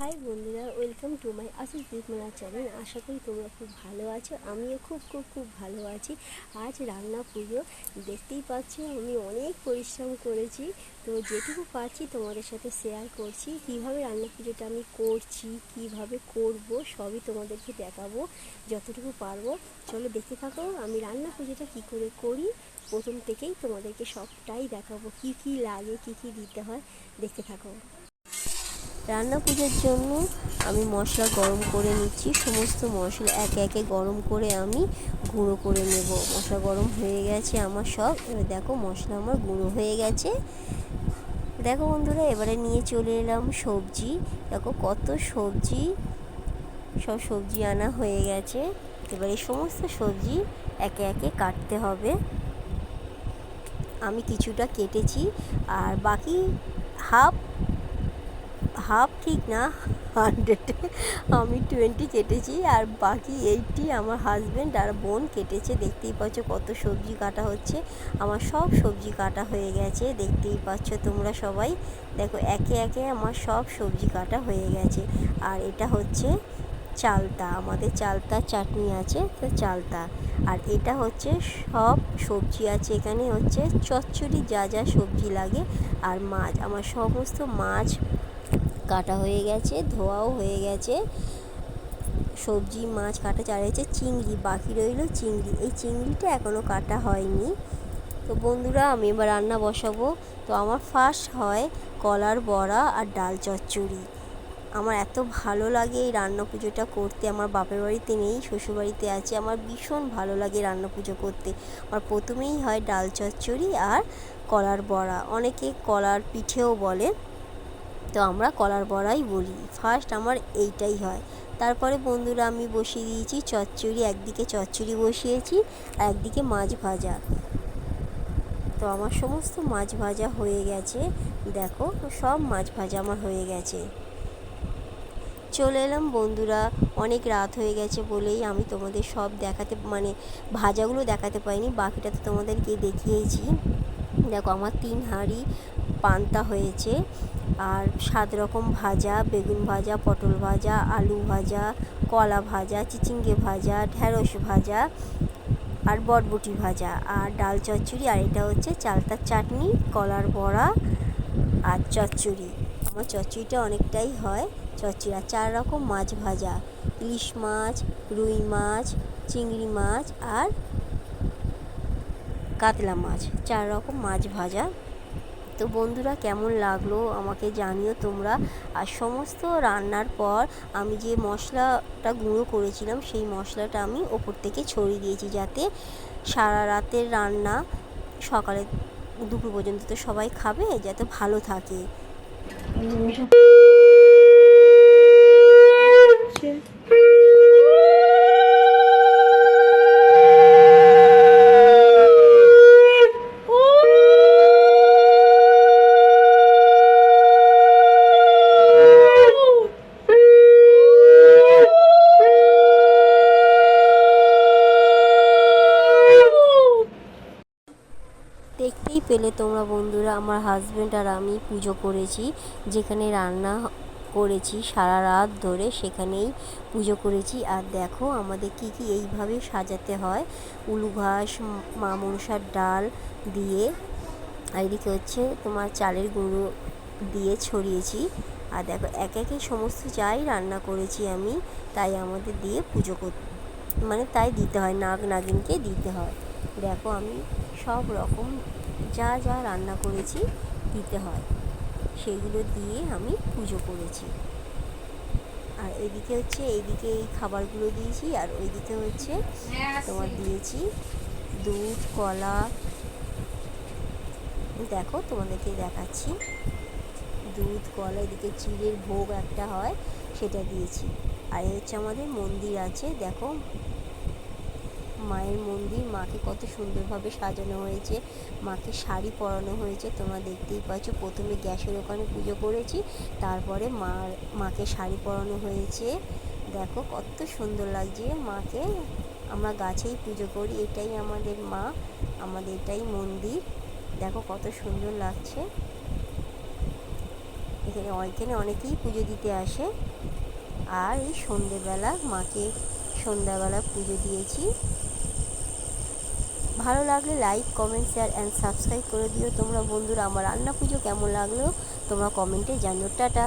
High বন্ধুরা, welcome to মাই আসিস Dipmala channel আশা করি তোমরা খুব ভালো আছো, আমিও খুব খুব খুব ভালো আছি। আজ রান্না পুজো, দেখতেই পাচ্ছ, আমি অনেক পরিশ্রম করেছি। তো যেটুকু পারছি তোমাদের সাথে শেয়ার করছি, কীভাবে রান্না পুজোটা আমি করছি, কীভাবে করব, সবই তোমাদেরকে দেখাবো, যতটুকু পারব। চলো দেখতে থাকো, আমি রান্না পুজোটা কি করে করি, প্রথম থেকেই তোমাদেরকে সবটাই দেখাবো, কি কি লাগে, কি কি দিতে হয়, দেখতে থাকো। রান্না পুজোর জন্য আমি মশলা গরম করে নিচ্ছি। সমস্ত মশলা একে একে গরম করে আমি গুঁড়ো করে নেব। মশলা গরম হয়ে গেছে আমার সব। এবার দেখো মশলা আমার গুঁড়ো হয়ে গেছে। দেখো বন্ধুরা, এবারে নিয়ে চলে এলাম সবজি। দেখো কত সবজি, সব সবজি আনা হয়ে গেছে। এবারে সমস্ত সবজি একে একে কাটতে হবে। আমি কিছুটা কেটেছি। আর বাকি হাফ হাফ ঠিক না হান্ড্রেডে আমি টোয়েন্টি কেটেছি আর বাকি এইটটি আমার হাজব্যান্ড আর বোন কেটেছে, দেখতেই পাচ্ছ কত সবজি কাটা হচ্ছে। আমার সব সবজি কাটা হয়ে গেছে, দেখতেই পাচ্ছ তোমরা সবাই। দেখো, একে একে আমার সব সবজি কাটা হয়ে গেছে। আর এটা হচ্ছে চালতা, আমাদের চালতা চাটনি আছে, তো চালতা। আর এটা হচ্ছে সব সবজি আছে, এখানে হচ্ছে চচ্চড়ি যা যা সবজি লাগে। আর মাছ, আমার সমস্ত মাছ কাটা হয়ে গেছে, ধোয়াও হয়ে গেছে। সবজি, মাছ কাটা চালিয়েছে চিংড়ি বাকি রইল। চিংড়ি, এই চিংড়িটা এখনও কাটা হয়নি। তো বন্ধুরা, আমি এবার রান্না বসাবো। তো আমার ফার্স্ট হয় কলার বড়া আর ডাল চচ্চড়ি। আমার এত ভালো লাগে এই রান্না পুজোটা করতে। আমার বাপের বাড়িতে নেই শ্বশুরবাড়িতে আছে। আমার ভীষণ ভালো লাগে রান্না পুজো করতে। আমার প্রথমেই হয় ডাল চচ্চড়ি আর কলার বড়া। অনেকে কলার পিঠেও বলে। তো আমরা কলার বড়াই বলি। ফার্স্ট আমার এইটাই হয়। তারপরে বন্ধুরা আমি বসিয়ে দিয়েছি চচ্চড়ি, একদিকে চচ্চড়ি বসিয়েছি আর একদিকে মাছ ভাজা। তো আমার সমস্ত মাছ ভাজা হয়ে গেছে। দেখো, সব মাছ ভাজা আমার হয়ে গেছে। চলে এলাম বন্ধুরা, অনেক রাত হয়ে গেছে বলেই আমি তোমাদের সব দেখাতে মানে ভাজাগুলো দেখাতে পাইনি বাকিটা তো তোমাদেরকে দেখিয়েছি। দেখো আমার তিন হাঁড়ি পান্তা হয়েছে আর সাত রকম ভাজা, বেগুন ভাজা, পটল ভাজা, আলু ভাজা, কলা ভাজা, চিচিঙ্গে ভাজা, ঢ্যাঁড়স ভাজা আর বটবটি ভাজা আর ডাল চচ্চড়ি আর এটা হচ্ছে চালতার চাটনি, কলার বড়া আর চচ্চড়ি। আমার চচ্চড়িটা অনেকটাই হয়। চচ্চড়ি আর চার রকম মাছ ভাজা, ইলিশ মাছ, রুই মাছ, চিংড়ি মাছ আর কাতলা মাছ, চার রকম মাছ ভাজা। তো বন্ধুরা, কেমন লাগল আমাকে জানিও তোমরা। আর সমস্ত রান্নার পর আমি যে মশলাটা গুঁড়ো করেছিলাম, সেই মশলাটা আমি ওপর থেকে ছড়িয়ে দিয়েছি যাতে সারা রাতের রান্না সকালে দুপুর পর্যন্ত তো সবাই খাবে, যাতে ভালো থাকে। পেলে তোমরা বন্ধুরা, আমার হাজব্যান্ড আর আমি পুজো করেছি। যেখানে রান্না করেছি সারা রাত ধরে সেখানেই পুজো করেছি। আর দেখো আমাদের কি কি এইভাবে সাজাতে হয়। উলু ঘাস মা মনসার ডাল দিয়ে, আর এদিকে হচ্ছে তোমার চালের গুঁড়ো দিয়ে ছড়িয়েছি। আর দেখো এক একে সমস্ত যাই রান্না করেছি আমি, তাই আমাদের দিয়ে পুজো কর মানে তাই দিতে হয়, নাগ নাগিনকে দিতে হয়। দেখো আমি সব রকম যা যা রান্না করেছি দিতে হয়। সেগুলো দিয়ে আমি পুজো করেছি। আর এদিকে হচ্ছে এইদিকে এই খাবারগুলো দিয়েছি, আর ওইদিকে হচ্ছে তোমার দিয়েছি দুধ, কলা। দেখো, তোমাদেরকে দেখাচ্ছি। দুধ, কলা, এদিকে চিড়ের ভোগ একটা হয়, সেটা দিয়েছি। আর হচ্ছে আমাদের মন্দির আছে, দেখো। মায়ের মন্দির। মাকে কত সুন্দরভাবে সাজানো হয়েছে। মাকে শাড়ি পরানো হয়েছে। তোমরা দেখতেই পাচ্ছ, প্রথমে গ্যাসের ওখানে পুজো করেছি, তারপরে মার, মাকে শাড়ি পরানো হয়েছে। দেখো কত সুন্দর লাগছে। মাকে আমরা গাছেই পুজো করি, এটাই আমাদের মা আমাদের এটাই মন্দির। দেখো কত সুন্দর লাগছে। এখানে এখানে অনেকেই পুজো দিতে আসে। আর এই সন্ধেবেলা মাকে সন্ধ্যাবেলা পুজো দিয়েছি। ভালো লাগলে like comment share and subscribe করে দিও। তোমরা বন্ধুরা, আমার রান্না পুজো কেমন লাগল? তোমরা কমেন্টে জানিও। টাটা।